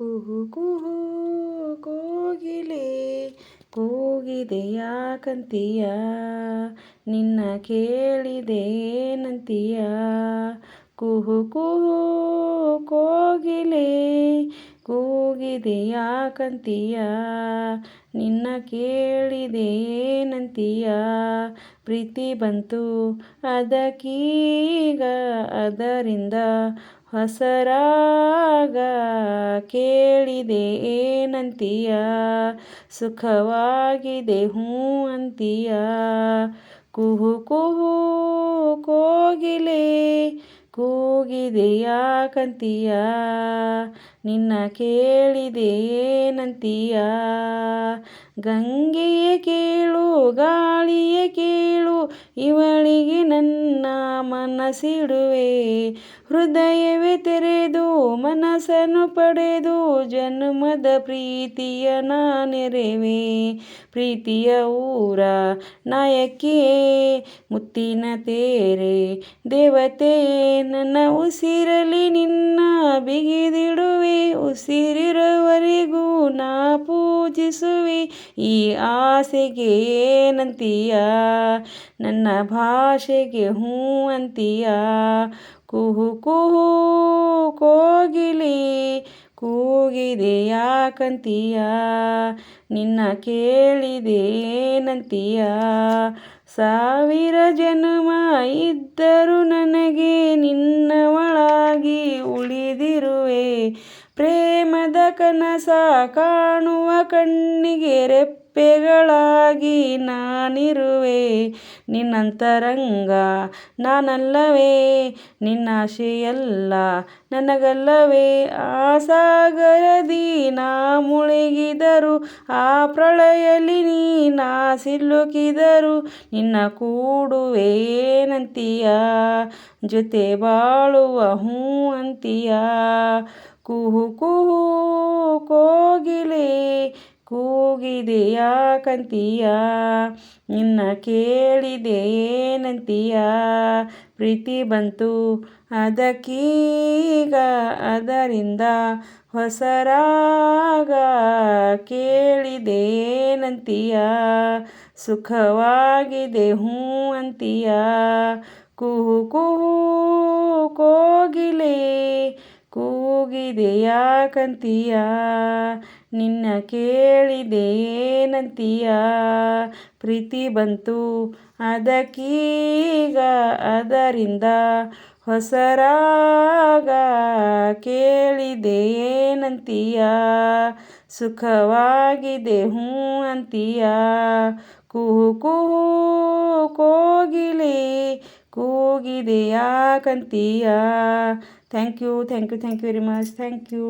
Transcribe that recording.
ಕುಹು ಕುಹು ಕೋಗಿಲೆ, ಕೂಗಿದೆಯ ಕಂತೀಯ? ನಿನ್ನ ಕೇಳಿದೆ ನಂತೀಯ ಕುಹು ಕುಹು ಕೋಗಿಲೆ, ಕೂಗಿದೆಯ ಕಂತೀಯ? ನಿನ್ನ ಕೇಳಿದೆ ನಂತೀಯ ಪ್ರೀತಿ ಬಂತು ಅದಕ್ಕೀಗ ಅದರಿಂದ ಹೊಸರಾಗ ಕೇಳಿದೆ ಏನಂತೀಯ? ಸುಖವಾಗಿದೆ ಹೂ ಅಂತೀಯ? ಕುಹು ಕುಹು ಕೋಗಿಲೆ ಕೂಗಿದೆ ಯಾಕಂತೀಯ? ನಿನ್ನ ಕೇಳಿದೆ ಏನಂತೀಯ? ಗಂಗೆಯೇ ಕೇಳು, ಗಾಳಿಯೇ ಕೇಳು. ಇವಳಿಗೆ ನನ್ನ ಮನಸ್ಸಿಡುವೆ ಹೃದಯವೇ ತೆರೆದು ಮನಸ್ಸನ್ನು ಪಡೆದು ಜನ್ಮದ ಪ್ರೀತಿಯ ನಾನೆರೆವೆ. ಪ್ರೀತಿಯ ಊರ ನಾಯಕಿಯೇ ಮುತ್ತಿನ ತೇರೆ, ದೇವತೆ, ನನ್ನ ಉಸಿರಲಿ ನಿನ್ನ ಬಿಗಿದಿಡುವೆ. ಉಸಿರಿರುವವರೆಗೂ ನಾ ಪೂಜಿಸುವೆ. ಈ ಆಸೆಗೆ ಏನಂತೀಯ? ನನ್ನ ಭಾಷೆಗೆ ಹೂ ಅಂತೀಯ? ಕುಹು ಕುಹು ಕೋಗಿಲಿ, ಕೂಗಿದೆ ಯಾಕಂತೀಯ? ನಿನ್ನ ಕೇಳಿದೆ ಏನಂತೀಯ? ಸಾವಿರ ಜನ್ಮ ಇದ್ದರೂ ನನಗೆ ನಿನ್ನವಳಾಗಿ ಉಳಿದಿರುವೆ ಪ್ರೇಮದ ಕನಸ ಕಾಣುವ ಕಣ್ಣಿಗೆ ರೆಪ್ಪೆಗಳಾಗಿ ನಾನಿರುವೆ. ನಿನ್ನಂತರಂಗ ನಾನಲ್ಲವೇ, ನಿನ್ನಾಶೆಯಲ್ಲ ನನಗಲ್ಲವೇ. ಆ ಸಾಗರದಿ ನಾ ಮುಳುಗಿದರು, ಆ ಪ್ರಳಯಲಿ ನೀನಾ ಸಿಲುಕಿದರು, ನಿನ್ನ ಕೂಡುವೆ ಏನಂತೀಯ ಜೊತೆ ಬಾಳುವ ಹೂ ಅಂತೀಯ? ಕುಹು ಕುಹು ಕೋಗಿಲೆ, ಕೂಗಿದೆ ಯಾಕಂತೀಯ? ನಿನ್ನ ಕೇಳಿದೆ ಏನಂತೀಯ? ಪ್ರೀತಿ ಬಂತು ಅದಕ್ಕೀಗ ಅದರಿಂದ ಹೊಸರಾಗ ಕೇಳಿದೆ ಏನಂತೀಯ? ಸುಖವಾಗಿದೆ ಹೂ ಅಂತೀಯ? ಕುಹು ಕುಹು ಕೋಗಿಲೆ ಕೂಗಿದೆ ಕಂತೀಯ? ನಿನ್ನ ಕೇಳಿದೆ ಪ್ರೀತಿ ಬಂತು ಅದಕ್ಕೀಗ ಅದರಿಂದ ಹೊಸರಾಗ ಕೇಳಿದೆ ಸುಖವಾಗಿದೆ ಹೂ ಅಂತೀಯ? ಕುಹು ಕುಹು ಕೋಗಿಲೆ ಕೂಗಿದೆ ಯಾಕಂತೀಯ thank you thank you thank you very much thank you